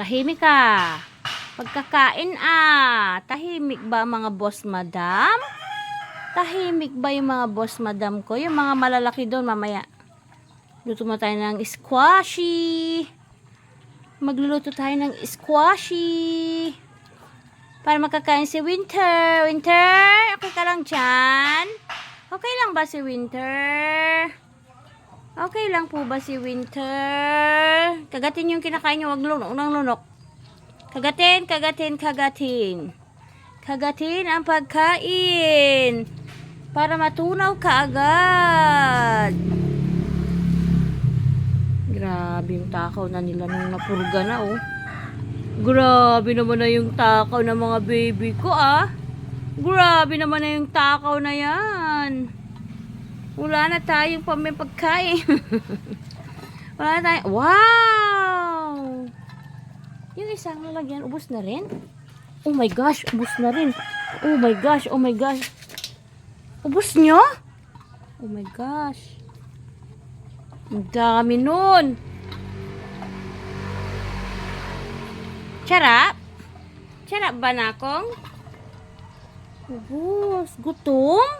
Tahimik ka. Pagkakain ah. Tahimik ba mga boss madam? Tahimik ba yung mga boss madam ko? Yung mga malalaki doon mamaya. Luto mo tayo ng squashy. Magluluto tayo ng squashy. Para makakain si Winter. Winter, okay ka lang dyan? Okay lang ba si Winter? Okay lang po ba si Winter? Kagatin yung kinakain niyo, wag lunok ng lunok. Kagatin, kagatin, kagatin. Kagatin ang pagkain. Para matunaw ka agad. Grabe yung takaw na nila nung napurga na oh. Grabe naman na yung takaw ng mga baby ko ah. Grabe naman na yung takaw na yan. Wala na tayong pagkain. Wala na tayong... Wow! Yung isang lalagyan, ubos na rin? Oh my gosh, ubos na rin. Oh my gosh, oh my gosh. Ubos nyo? Oh my gosh. Ang dami nun. Charap? Charap ba na akong? Ubos. Gutom?